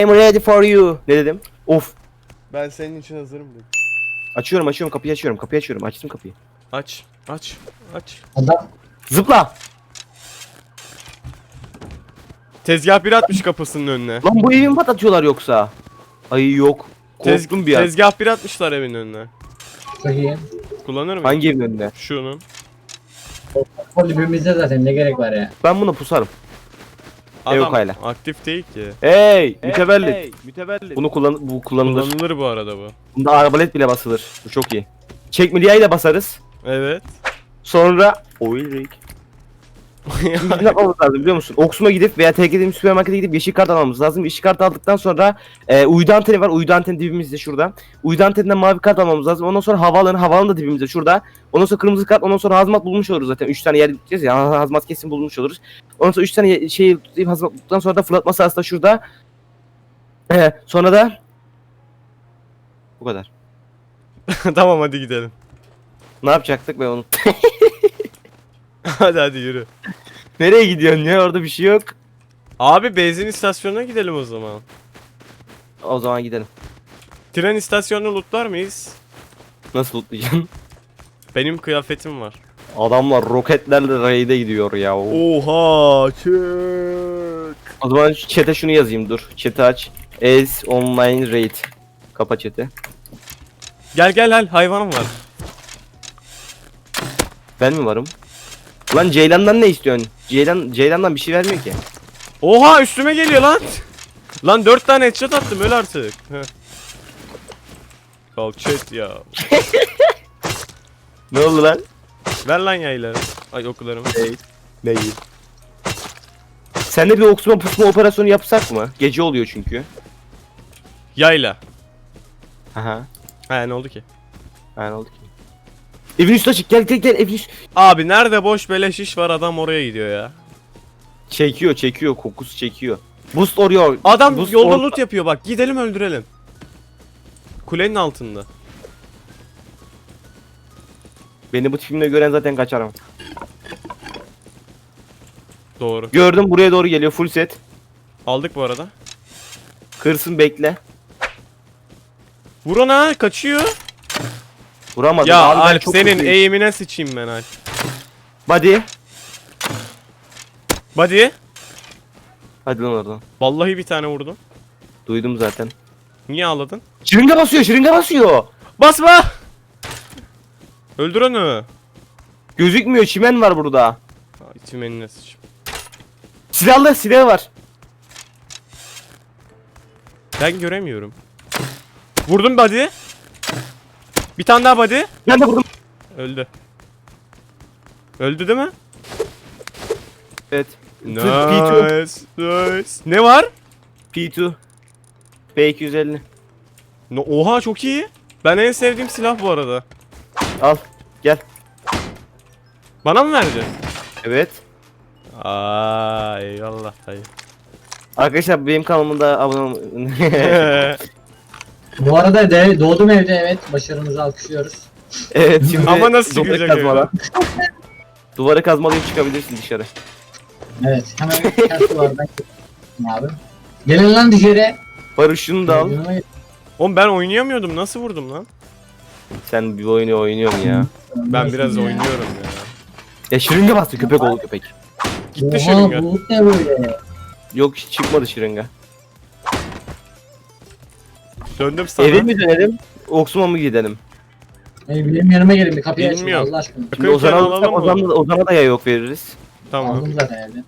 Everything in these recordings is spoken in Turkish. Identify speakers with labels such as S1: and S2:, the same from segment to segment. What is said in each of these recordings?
S1: I'm ready for you. Ne dedim? Of.
S2: Ben senin için hazırım dedim.
S1: Açıyorum açıyorum kapıyı açıyorum kapıyı açıyorum açtım kapıyı.
S2: Aç, aç, aç.
S3: Adam
S1: Zıpla.
S2: Tezgah bir atmış kapısının önüne.
S1: Lan bu evi mi patlatıyorlar yoksa? Ay yok.
S2: Tez,
S1: Korktum bir an.
S2: tezgah bir atmışlar evin önüne.
S3: çok iyi.
S2: Kullanır mı?
S1: Hangi evin önünde?
S2: Şunun.
S3: Kulübümüzde zaten ne gerek var ya.
S1: Ben buna pusarım.
S2: Adam
S1: Evokayla.
S2: aktif değil ki.
S1: Hey, mütevellit.
S4: Hey, mütevellit.
S1: Bunu kullan bu kullanılır.
S2: Kullanılır bu arada bu.
S1: Bunda arbalet bile basılır. Bu çok iyi. Çekmeliğe de basarız.
S2: Evet.
S1: Sonra oil rig. Ne yapmamız lazım biliyor musun? Oksum'a gidip veya TK'de süpermarkete gidip yeşil kart almamız lazım. Yeşil kart aldıktan sonra e, uydu anteni var. Uydu anteni dibimizde şurada. Uydu anteninden mavi kart almamız lazım. Ondan sonra havaalanı, havaalanı da dibimizde şurada. Ondan sonra kırmızı kart, ondan sonra hazmat bulmuş oluruz zaten. 3 tane yer gideceğiz ya. Hazmat kesin bulmuş oluruz. Ondan sonra 3 tane şey hazmat bulduktan sonra da fırlatma sahası da şurada. E, sonra da bu kadar.
S2: tamam hadi gidelim.
S1: Ne yapacaktık ben onu?
S2: hadi hadi yürü.
S1: Nereye gidiyorsun ya? Orada bir şey yok.
S2: Abi benzin istasyonuna gidelim o zaman.
S1: O zaman gidelim.
S2: Tren istasyonunu lootlar mıyız?
S1: Nasıl lootlayacaksın?
S2: Benim kıyafetim var.
S1: Adamlar roketlerle raid'e gidiyor ya.
S2: Oha çık.
S1: O zaman şu chat'e şunu yazayım dur. Chat'i aç. Ez online raid. Kapa chat'i.
S2: Gel gel gel hayvanım var.
S1: Ben mi varım? Lan Ceylan'dan ne istiyorsun? Ceylan Ceylan'dan bir şey vermiyor ki.
S2: Oha üstüme geliyor lan. Lan dört tane headshot attım öl artık. Chat ya.
S1: Ne oldu lan?
S2: Ver lan yayları. Ay okularımı.
S1: Değil. Sen de bir oksuma pusma operasyonu yapsak mı? Gece oluyor çünkü.
S2: Yayla.
S1: Aha.
S2: He ne oldu ki?
S1: Ha ne oldu ki? Evin üstüne çık gel gel gel evin üstü.
S2: Abi nerede boş beleş iş var adam oraya gidiyor ya.
S1: Çekiyor çekiyor kokusu çekiyor. Boost oraya.
S2: Adam
S1: Boost
S2: yolda
S1: or-
S2: loot yapıyor bak gidelim öldürelim. Kulenin altında.
S1: Beni bu tipimle gören zaten kaçarım.
S2: Doğru.
S1: Gördüm buraya doğru geliyor full set.
S2: Aldık bu arada.
S1: Kırsın bekle.
S2: Vur ona kaçıyor.
S1: Vuramadım.
S2: Ya
S1: Abi
S2: Alp
S1: çok
S2: senin
S1: kötüyüm.
S2: eğimine sıçayım ben Alp.
S1: Body.
S2: Body.
S1: Hadi lan oradan.
S2: Vallahi bir tane vurdum.
S1: Duydum zaten.
S2: Niye ağladın?
S1: Şırınga basıyor, şırınga basıyor.
S2: Basma! Öldür onu.
S1: Gözükmüyor, çimen var burada.
S2: Aa, İçim eline sıçayım.
S1: Silahlı, silahı var.
S2: Ben göremiyorum. Vurdum body. Bir tane daha body.
S1: Ben de vurdum.
S2: Öldü. Öldü değil mi?
S1: Evet. P2.
S2: Nice. Nice. Ne var?
S1: P2. P250.
S2: No, oha çok iyi. Ben en sevdiğim silah bu arada.
S1: Al, gel.
S2: Bana mı vereceksin?
S1: Evet.
S2: Aa eyvallah dayı.
S1: Arkadaşlar benim kanalımda abone ol-
S3: Bu arada de, doğdum evde evet. Başarımızı alkışlıyoruz.
S1: Evet şimdi
S2: Ama nasıl
S1: duvarı
S2: çıkacak
S1: kazmala. Duvarı kazmalayıp çıkabilirsin dışarı.
S3: Evet hemen ters duvardan geçtim abi. Gelin lan dışarı.
S1: Barış şunu da al.
S3: Yanıma.
S2: Oğlum ben oynayamıyordum. Nasıl vurdum lan?
S1: Sen bir oyunu oynuyorsun ya.
S2: Ben biraz
S3: Ya.
S2: oynuyorum ya.
S1: Ya şırınga bastı köpek oldu köpek.
S2: Gitti
S3: Oha
S2: şırınga.
S3: bu ne böyle?
S1: Yok hiç çıkmadı şırınga.
S2: Döndüm sana.
S1: Eve mi dönelim? Oksuma mı gidelim?
S3: Hey, benim yanıma gelin bir kapıyı açın
S2: Bilmiyorum.
S3: Allah aşkına.
S1: Şimdi
S2: Yakınken
S1: Ozan'a
S2: alalım mı?
S1: Ozan'a da, Ozan'a da ya yok veririz.
S2: Tamam.
S3: Aldım zaten evde.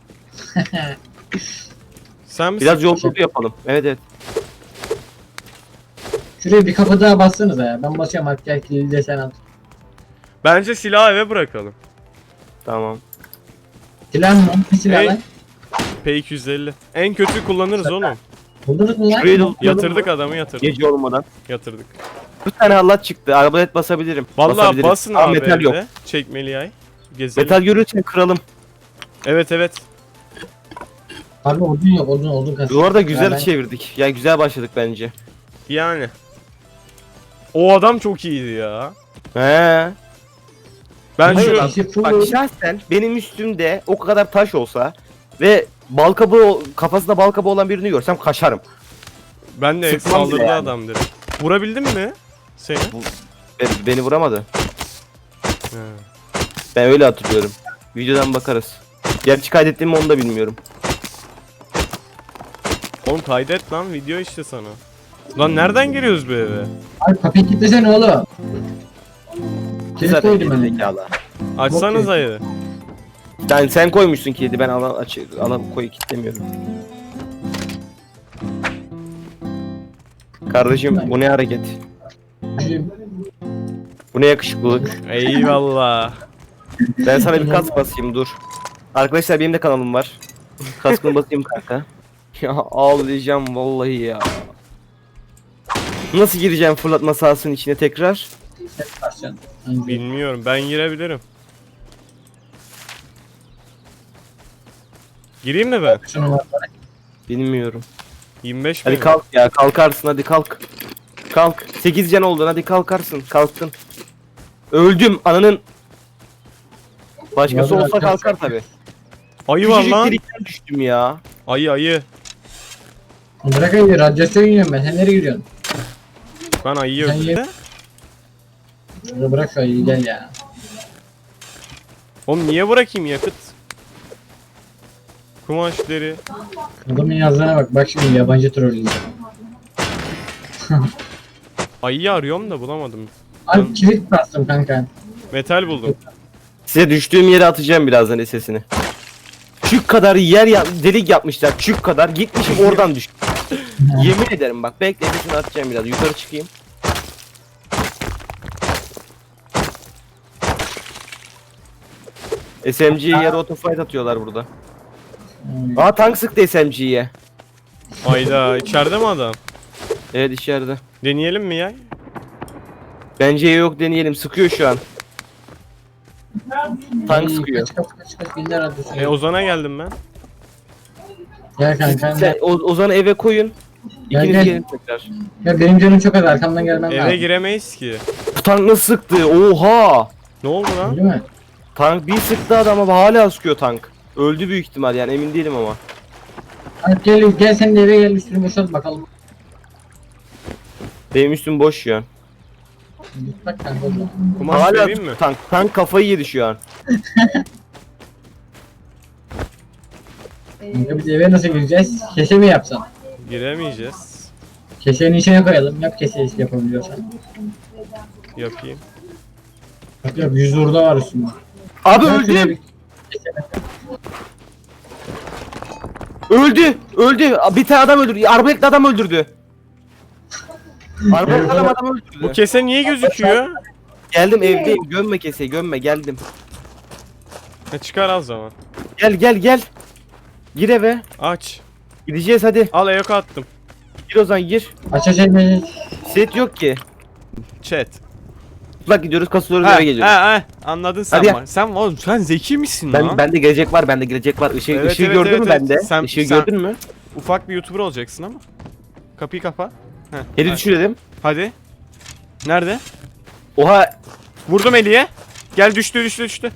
S2: Sen misin?
S1: Biraz yolculuk yapalım. Evet evet.
S3: Şuraya bir kapı daha bassanıza ya. Ben basıyorum artık gel kilidi de sen al.
S2: Bence silahı eve bırakalım.
S1: Tamam.
S3: Silah mı? Ne silah
S2: Hey.
S3: lan?
S2: P250. En kötü kullanırız oğlum.
S3: Buldunuz mu lan?
S1: Şurayı
S2: Yatırdık adamı yatırdık.
S1: Gece olmadan.
S2: Yatırdık.
S1: Bir tane halat çıktı. Arbalet basabilirim.
S2: Vallahi
S1: Basabilirim.
S2: basın
S1: Aa,
S2: abi
S1: metal
S2: evde.
S1: yok.
S2: Çekmeli yay. Gezelim.
S1: Metal görürsen kıralım.
S2: Evet evet.
S3: Abi odun yok odun odun kasıyor.
S1: Bu arada güzel
S3: ben-
S1: çevirdik. Yani güzel başladık bence.
S2: Yani. O adam çok iyiydi ya.
S1: He.
S2: Ben
S3: Hayır,
S2: şu
S3: işi full-
S1: Bak şahsen benim üstümde o kadar taş olsa ve balkabı kafasında balkabı olan birini görsem kaçarım.
S2: Ben de
S1: Sıkmam bile
S2: saldırdı
S1: yani.
S2: adam direkt. Vurabildin mi? Seni?
S1: Beni, beni vuramadı.
S2: He.
S1: Ben öyle hatırlıyorum. Videodan bakarız. Gerçi kaydettim mi onu da bilmiyorum.
S2: Oğlum kaydet lan video işte sana. Lan nereden giriyoruz bu eve?
S3: Abi kapıyı kilitlesene oğlum. Kilit
S1: Zaten
S3: koydum ben.
S1: zekalı.
S2: Açsanız ayı.
S1: Yani sen koymuşsun kilidi ben alan aç alan koy kilitlemiyorum. Kardeşim bu ne hareket? Bu ne yakışıklılık?
S2: Eyvallah.
S1: Ben sana bir kask basayım dur. Arkadaşlar benim de kanalım var. Kaskını basayım kanka. Ya ağlayacağım vallahi ya. Nasıl gireceğim fırlatma sahasının içine tekrar?
S2: Bilmiyorum ben girebilirim. Gireyim mi ben?
S3: Şunu var.
S1: Bilmiyorum.
S2: 25
S1: Hadi
S2: mi?
S1: kalk ya kalkarsın hadi kalk. Kalk. 8 can oldun hadi kalkarsın. Kalktın. Öldüm ananın. Başkası olsa
S3: kalk-
S1: kalkar tabi.
S2: Ayı var
S1: Küçücük
S2: lan.
S1: delikten düştüm ya.
S2: Ayı ayı.
S3: Bırak ayı radyasyon yiyorum ben. Sen nereye gidiyorsun?
S2: Ben ayıyı
S3: Sen
S2: öldürdüm.
S3: ye- bırak şu ayıyı gel ya.
S2: Oğlum niye bırakayım yakıt? Kumaşları.
S3: Adamın yazdığına bak. Bak şimdi yabancı trollüyor.
S2: Ayıyı arıyorum da bulamadım.
S3: Abi kilit bastım kanka.
S2: Metal buldum.
S1: Size düştüğüm yere atacağım birazdan sesini. Çük kadar yer ya delik yapmışlar. Çük kadar gitmişim oradan düştüm. Yemin ederim bak bekle sesini atacağım biraz. Yukarı çıkayım. SMG'ye yarı otofight atıyorlar burada. Aa tank sıktı SMG'ye.
S2: Ayda içeride mi adam?
S1: Evet içeride.
S2: Deneyelim mi ya?
S1: Bence yok deneyelim. Sıkıyor şu an. Tank sıkıyor.
S3: Kaç kaç kaç kaç binler radyasyon.
S2: E Ozan'a geldim ben.
S3: Gel kanka.
S1: Sen o, Ozan'ı eve koyun.
S3: Gel,
S1: İkiniz
S3: gel.
S1: gelin tekrar.
S3: Ya benim canım çok az arkamdan gelmem
S2: Eve
S3: lazım.
S2: giremeyiz ki.
S1: Bu tank nasıl sıktı? Oha!
S2: Ne oldu lan?
S3: Değil mi?
S1: Tank bir sıktı adam ama hala sıkıyor tank. Öldü büyük ihtimal yani emin değilim ama.
S3: Hadi gel gel sen de eve gel üstünü boşalt bakalım.
S1: Benim üstüm boş
S3: bak kanka. oğlum.
S2: Kumaş
S1: hala
S2: vereyim mi?
S1: tank. Tank kafayı yedi şu an.
S3: Kanka biz eve nasıl gireceğiz? Kese mi yapsan?
S2: Giremeyeceğiz.
S3: Kesenin içine koyalım. Yap kese yapabiliyorsan.
S2: Yapayım.
S3: Yap yap yüz orada var üstünde.
S1: Abi
S3: şuraya bir- Kese-
S1: Öldü. Öldü. Bir tane adam öldürdü. Arbaletli adam öldürdü. Arbaletli adam adam öldürdü.
S2: Bu kese niye gözüküyor?
S1: Geldim evdeyim. Gömme keseyi gömme geldim.
S2: Ha, çıkar al zaman.
S1: Gel gel gel. Gir eve.
S2: Aç.
S1: Gideceğiz hadi.
S2: Al Eko attım.
S1: Gir o zaman gir.
S3: Aç aç aç aç.
S1: Set yok ki.
S2: Chat.
S1: Bak gidiyoruz kasılıyoruz eve geliyoruz.
S2: ha, ha. Anladın sen
S1: Hadi ya.
S2: bak. Sen oğlum sen zeki misin lan?
S1: Ben bende gelecek var, bende gelecek var. Işığı,
S2: Evet,
S1: ışığı
S2: evet,
S1: gördün
S2: evet,
S1: mü
S2: evet.
S1: bende?
S2: Sen-
S1: Işığı
S2: sen-
S1: gördün mü?
S2: Ufak bir YouTuber olacaksın ama. Kapıyı kapa. Heh,
S1: Hadi
S2: hadi.
S1: düşürelim.
S2: Hadi. Nerede?
S1: Oha,
S2: Vurdum Eli'ye. Gel düştü düştü düştü.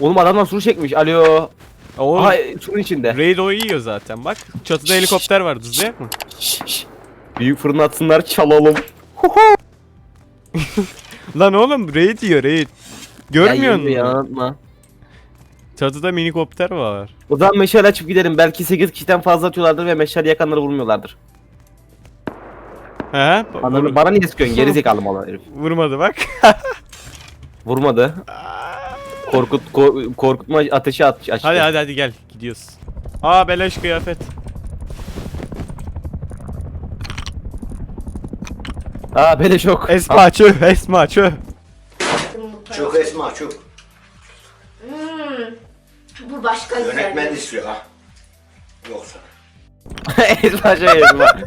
S1: oğlum adamlar suru çekmiş. Alo.
S2: Oğlum
S1: Aha, surun içinde.
S2: Raid o yiyor zaten bak. Çatıda helikopter var hızlayak mı?
S1: Büyük fırın atsınlar, çalalım.
S2: Lan oğlum raid yiyor raid. Görmüyor musun?
S1: ya, anlatma.
S2: Çatıda minikopter var.
S1: O zaman meşale açıp gidelim. Belki 8 kişiden fazla atıyorlardır ve meşale yakanları vurmuyorlardır.
S2: He?
S1: mı? Bana niye sıkıyorsun? Geri zekalı mal herif.
S2: Vurmadı bak.
S1: Vurmadı. Korkut ko- korkutma ateşi at açtı.
S2: hadi hadi hadi gel gidiyoruz. Aa beleş kıyafet.
S1: Aa beleş yok.
S2: Esma çö, Esma çö.
S4: Çok esma çok.
S5: Hmm, bu başka
S4: Yönetmen
S5: güzel.
S4: istiyor ha. Yoksa.
S1: Esma şey Esma.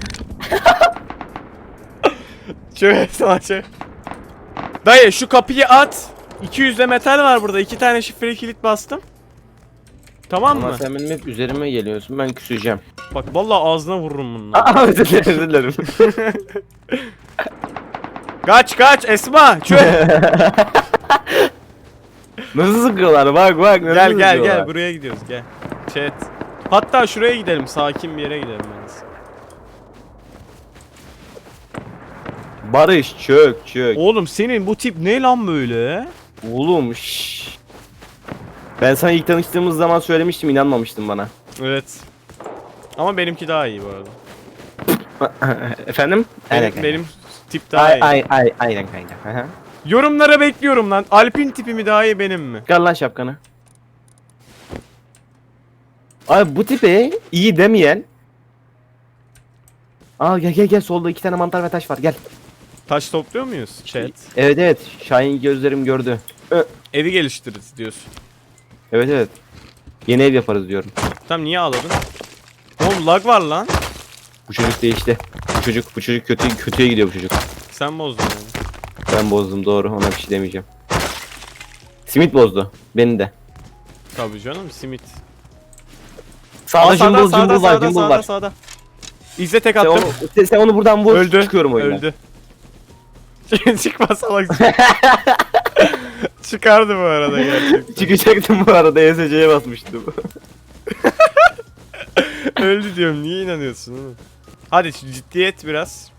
S2: Çö Esma çö. Dayı şu kapıyı at. 200 de metal var burada. iki tane şifreli kilit bastım. Tamam
S1: Ama mı? sen benim hep üzerime geliyorsun. Ben küseceğim.
S2: Bak vallahi ağzına vururum bununla.
S1: Aa özür dilerim.
S2: Kaç kaç Esma. Çöp.
S1: Nasıl sıkıyorlar? Bak bak. Nasıl
S2: gel gel gel buraya gidiyoruz gel. Chat. Hatta şuraya gidelim. Sakin bir yere gidelim en.
S1: Barış çök çök.
S2: Oğlum senin bu tip ne lan böyle?
S1: Oğlum şşş. Ben sana ilk tanıştığımız zaman söylemiştim inanmamıştın bana.
S2: Evet. Ama benimki daha iyi bu arada.
S1: Efendim?
S2: Benim,
S1: Aynen.
S2: benim tip daha
S1: Ay,
S2: iyi.
S1: ay, ay, aynen kanka. Hı hı.
S2: Yorumlara bekliyorum lan. Alpin tipi mi daha iyi benim mi?
S1: Çıkar lan şapkanı. Abi bu tipe iyi demeyen Aa gel gel gel solda iki tane mantar ve taş var gel.
S2: Taş topluyor muyuz? Chat.
S1: Evet evet Şahin gözlerim gördü. Ö,
S2: Evi geliştiririz diyorsun.
S1: Evet evet. Yeni ev yaparız diyorum.
S2: Tam niye ağladın? Oğlum lag var lan.
S1: Bu çocuk değişti. Bu çocuk bu çocuk kötü kötüye gidiyor bu çocuk.
S2: Sen bozdun yani.
S1: Ben bozdum doğru ona bir şey demeyeceğim. Simit bozdu. Beni de.
S2: Tabii canım simit.
S1: Sağda
S2: Aa, sağda,
S1: var
S2: sağda,
S1: jumble
S2: sağda,
S1: var.
S2: sağda. İzle tek
S1: Sen
S2: attım.
S1: onu, sen- sen onu buradan vur.
S2: Öldü.
S1: Çıkıyorum oyundan.
S2: Öldü. Çıkma salak. Çıkardı bu arada gerçekten.
S1: Çıkacaktım bu arada ESC'ye basmıştım.
S2: Öldü diyorum niye inanıyorsun oğlum? Hadi ciddiyet biraz.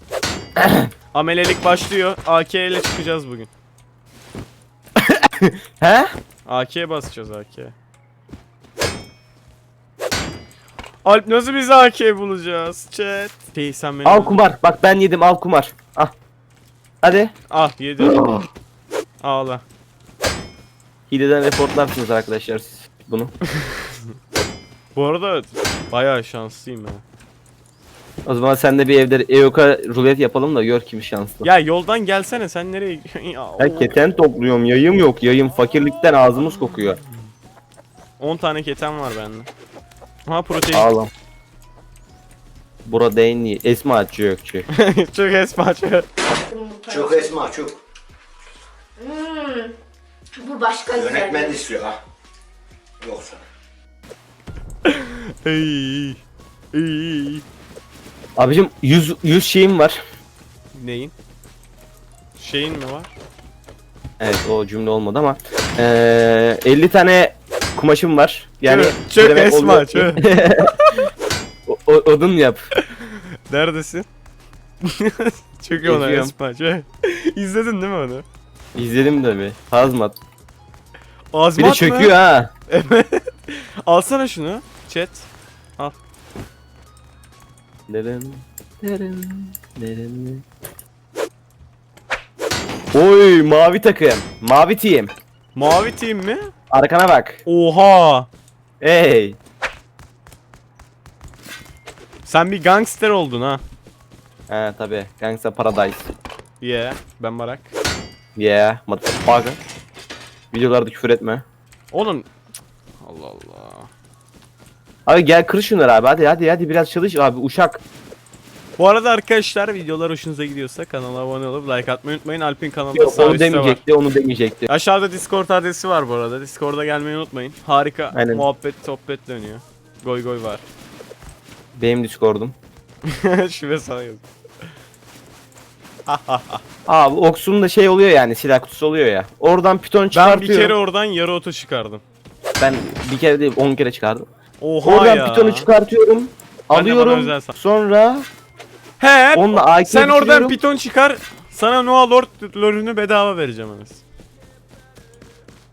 S2: Amelelik başlıyor. AK ile çıkacağız bugün.
S1: He?
S2: AK'ye basacağız AK. Alp nasıl biz AK bulacağız? Chat. Şey sen beni...
S1: Al kumar. Bak ben yedim al kumar. Al. Hadi.
S2: Ah yedi. Ağla.
S1: Hileden reportlarsınız arkadaşlar siz bunu.
S2: Bu arada bayağı şanslıyım ya.
S1: O zaman sen de bir evde EOK'a rulet yapalım da gör kim şanslı.
S2: Ya yoldan gelsene sen nereye gidiyorsun ya?
S1: Ben keten topluyorum. Yayım yok. Yayım fakirlikten ağzımız kokuyor.
S2: 10 tane keten var bende. Ha protein.
S1: Ağlam. Burada en iyi. Esma çökçü.
S2: çok esma çok.
S4: Çok Esma çok.
S5: Bu başka güzel.
S4: Yönetmen de istiyor ha. Yoksa.
S2: Ey. Ey.
S1: Abicim 100 100 şeyim var.
S2: Neyin? Şeyin mi var?
S1: Evet o cümle olmadı ama. Eee 50 tane kumaşım var. Yani demek
S2: Esma, çök.
S1: O- o- odun yap.
S2: Neredesin? Çöküyor ona
S1: Çekiyorum.
S2: Esma. Çök. İzledin değil mi onu?
S1: İzledim de bir. Hazmat. Bir
S2: Azmat
S1: de çöküyor ha.
S2: Evet. Alsana şunu. Chat.
S1: Derin, derin, derin. Oy mavi takım. Mavi team.
S2: Mavi team mi?
S1: Arkana bak.
S2: Oha.
S1: Hey.
S2: Sen bir gangster oldun ha.
S1: He tabi. Gangsta Paradise.
S2: Yeah. Ben Barak.
S1: Yeah. Motherfucker. Videolarda küfür etme.
S2: Oğlum. Allah Allah.
S1: Abi gel kır şunları abi. Hadi hadi hadi biraz çalış abi. Uşak.
S2: Bu arada arkadaşlar videolar hoşunuza gidiyorsa kanala abone olup like atmayı unutmayın. Alp'in kanalında
S1: Yok,
S2: sağ
S1: onu
S2: üstte var.
S1: demeyecekti. Onu demeyecekti.
S2: Aşağıda Discord adresi var bu arada. Discord'a gelmeyi unutmayın. Harika
S1: Aynen.
S2: muhabbet sohbet dönüyor. Goy goy var.
S1: Benim Discord'um.
S2: Şuraya sana yaz.
S1: Abi Oksun'un da şey oluyor yani silah kutusu oluyor ya. Oradan piton
S2: Ben bir kere oradan yarı oto çıkardım.
S1: Ben bir kere değil 10 kere çıkardım.
S2: Oha
S1: Oradan
S2: ya.
S1: pitonu çıkartıyorum.
S2: Ben de bana
S1: alıyorum.
S2: san-
S1: Sonra
S2: He.
S1: onunla AK
S2: sen oradan piton çıkar. Sana Noah Lord lorunu bedava vereceğim Anas.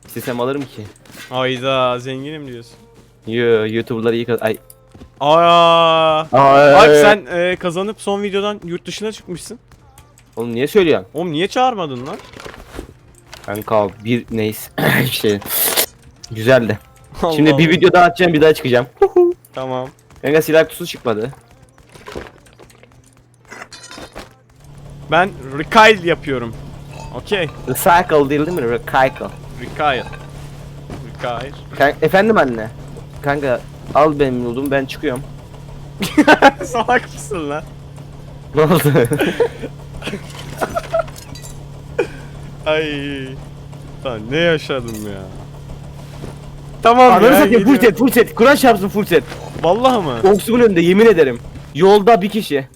S1: İstesem alırım ki.
S2: Hayda zenginim diyorsun.
S1: Yo YouTuber'lar iyi kaz- Ay.
S2: Aa. Bak sen e, kazanıp son videodan yurt dışına çıkmışsın.
S1: Oğlum niye söylüyorsun?
S2: Oğlum niye çağırmadın lan?
S1: Kanka bir neyse şey. Güzeldi.
S2: Allah
S1: Şimdi bir
S2: Allah.
S1: video daha atacağım bir daha çıkacağım.
S2: Tamam.
S1: Kanka silah kutusu çıkmadı.
S2: Ben Rykyle yapıyorum. Okey.
S1: Recycle değil değil mi? Recycle.
S2: Rykyle. Rykyle.
S1: Kanka, efendim anne. Kanka al benim noodum ben çıkıyorum.
S2: Salak mısın lan?
S1: Ne oldu?
S2: Ay. Lan ne yaşadım ya. Tamam
S1: Ananı
S2: ya.
S1: satayım full set full set. Kur'an çarpsın full set.
S2: Vallahi mı?
S1: Oksumun önünde yemin ederim. Yolda bir kişi.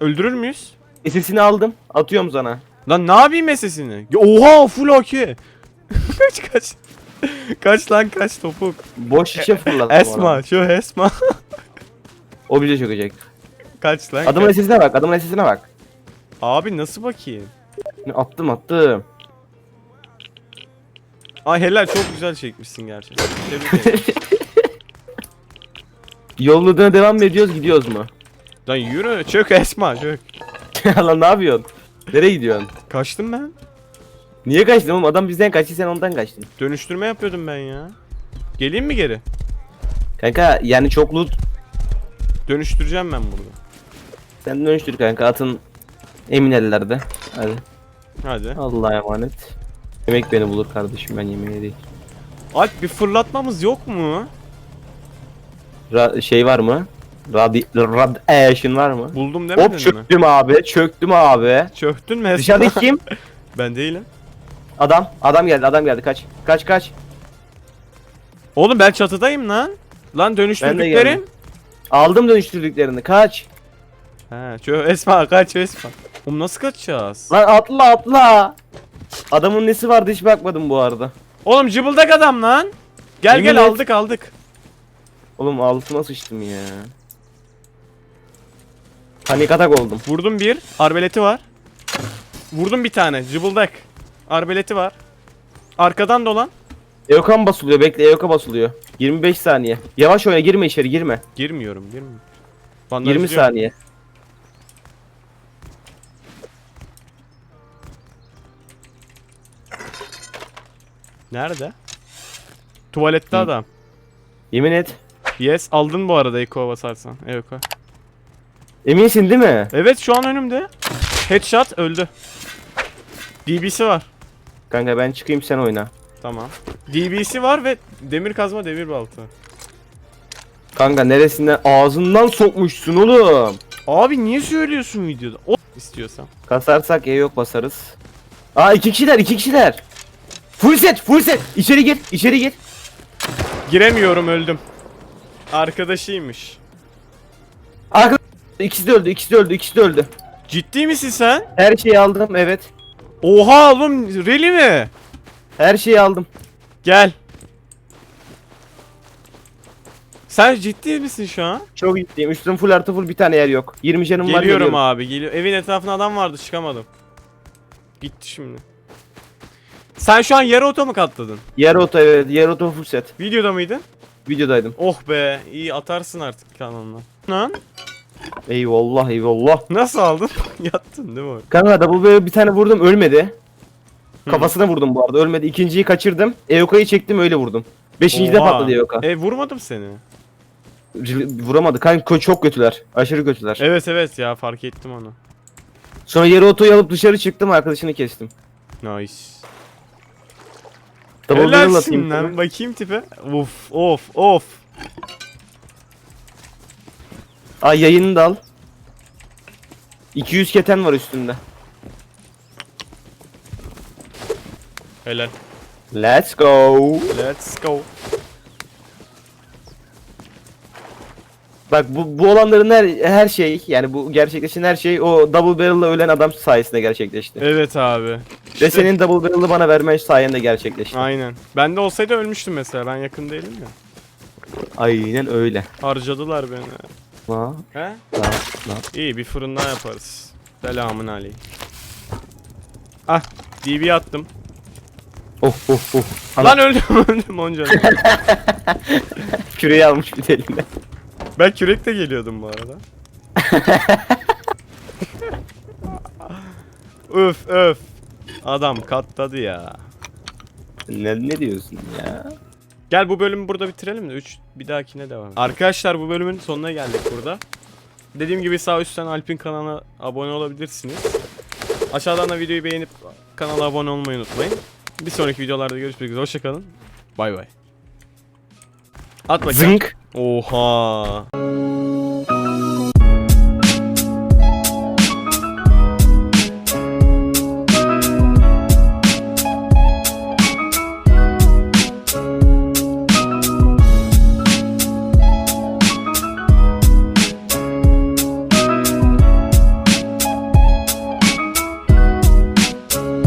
S2: Öldürür müyüz?
S1: Sesini aldım. Atıyorum sana.
S2: Lan ne yapayım sesini? Ya Oha full AK. kaç kaç. kaç lan kaç topuk.
S1: Boş şişe fırlattım
S2: Esma
S1: ona.
S2: şu Esma.
S1: O bize çökecek.
S2: kaç lan
S1: Adamın
S2: kaç.
S1: sesine bak. Adamın sesine bak.
S2: Abi nasıl bakayım?
S1: Attım attım.
S2: Ay helal çok güzel çekmişsin gerçekten. Tebrik ederim.
S1: Yolladığına devam mı ediyoruz gidiyoruz mu?
S2: Lan yürü çök Esma çök.
S1: Lan ne yapıyorsun? Nereye gidiyorsun?
S2: Kaçtım ben.
S1: Niye kaçtın oğlum? Adam bizden kaçtı sen ondan kaçtın.
S2: Dönüştürme yapıyordum ben ya. Geleyim mi geri?
S1: Kanka yani çok loot
S2: Dönüştüreceğim ben burada.
S1: sen dönüştür kanka atın emin ellerde. Hadi.
S2: Hadi.
S1: Allah'a emanet. Yemek beni bulur kardeşim ben yemeğe değil.
S2: Alp bir fırlatmamız yok mu?
S1: Ra- şey var mı? Radi radiation var mı?
S2: Buldum demedin
S1: Hop
S2: mi?
S1: çöktüm abi. Çöktüm abi.
S2: Çöktün mü Esma?
S1: Dışarıdaki kim?
S2: Ben değilim.
S1: Adam. Adam geldi. Adam geldi. Kaç. Kaç kaç.
S2: Oğlum ben çatıdayım lan. Lan dönüştürdüklerim.
S1: geldim. Aldım dönüştürdüklerini. Kaç.
S2: He, çö Esma kaç Esma. Oğlum nasıl kaçacağız?
S1: Lan atla atla. Adamın nesi vardı hiç bakmadım bu arada.
S2: Oğlum cıbıldak adam lan. Gel
S1: Yemin
S2: gel
S1: et.
S2: aldık aldık.
S1: Oğlum altıma sıçtım ya. Panik atak oldum.
S2: Vurdum bir. Arbeleti var. Vurdum bir tane. Cıbıldak. Arbeleti var. Arkadan dolan.
S1: Eokan basılıyor. Bekle Eoka basılıyor. 25 saniye. Yavaş oyna girme içeri girme.
S2: Girmiyorum girmiyorum.
S1: 20
S2: Bandajlıyorum.
S1: saniye.
S2: Nerede? Tuvalette
S1: Hı.
S2: adam.
S1: Yemin et.
S2: Yes aldın bu arada Eko basarsan. Eko.
S1: Eminsin değil mi?
S2: Evet şu an önümde. Headshot öldü. DB'si var.
S1: Kanka ben çıkayım sen oyna.
S2: Tamam. DB'si var ve demir kazma demir balta.
S1: Kanka neresinden ağzından sokmuşsun oğlum.
S2: Abi niye söylüyorsun videoda? O istiyorsam.
S1: Kasarsak E yok basarız. Aa iki kişiler iki kişiler. Full set full set. İçeri gir içeri gir.
S2: Giremiyorum öldüm. Arkadaşıymış.
S1: Arka ikisi de öldü ikisi de öldü ikisi de öldü.
S2: Ciddi misin sen?
S1: Her şeyi aldım evet.
S2: Oha oğlum really mi?
S1: Her şeyi aldım.
S2: Gel. Sen ciddi misin şu an?
S1: Çok ciddiyim. Üstüm full artı full bir tane yer yok. 20 canım var
S2: Geliyorum
S1: geliyorum.
S2: abi geliyor. Evin etrafında adam vardı çıkamadım. Gitti şimdi. Sen şu an yarı oto mu katladın?
S1: Yer oto evet. Yer oto full set.
S2: Videoda mıydın?
S1: Videodaydım.
S2: Oh be iyi atarsın artık kanalına. Lan
S1: Eyvallah eyvallah.
S2: nasıl aldın? Yattın değil mi?
S1: Kanka double böyle bir tane vurdum ölmedi. Kafasına vurdum bu arada ölmedi. İkinciyi kaçırdım. Eoka'yı çektim öyle vurdum. Beşinci de
S2: Oha.
S1: patladı Eoka.
S2: E vurmadım seni.
S1: Vuramadı. Kanka çok kötüler. Aşırı kötüler.
S2: Evet evet ya fark ettim onu.
S1: Sonra yarı otoyu alıp dışarı çıktım arkadaşını kestim.
S2: Nice.
S1: Double barrel
S2: Helalsin
S1: atayım.
S2: lan bakayım tipe. Of of of.
S1: Ay yayını da al. 200 keten var üstünde.
S2: Helal.
S1: Let's go.
S2: Let's go.
S1: Bak bu, bu olanların her, her şey yani bu gerçekleşen her şey o double barrel'la ölen adam sayesinde gerçekleşti.
S2: Evet abi.
S1: Ve senin double barrel'ı bana vermen sayende gerçekleşti.
S2: Aynen. Ben de olsaydı ölmüştüm mesela. Ben yakın değilim ya.
S1: Aynen öyle.
S2: Harcadılar beni.
S1: Ha,
S2: He?
S1: ha, ha.
S2: İyi bir fırın daha yaparız. Selamun aleyküm. Ah DB attım.
S1: Of of of. Ana,
S2: Lan öldüm öldüm onca.
S1: küreği almış bir de eline.
S2: ben kürekle geliyordum bu arada. öf öf. Adam katladı ya.
S1: Ne, ne diyorsun ya?
S2: Gel bu bölümü burada bitirelim de 3 bir dahakine devam. Arkadaşlar bu bölümün sonuna geldik burada. Dediğim gibi sağ üstten Alp'in kanalına abone olabilirsiniz. Aşağıdan da videoyu beğenip kanala abone olmayı unutmayın. Bir sonraki videolarda görüşmek üzere. Hoşçakalın. Bay bay. At bakayım.
S1: Zınk.
S2: Oha.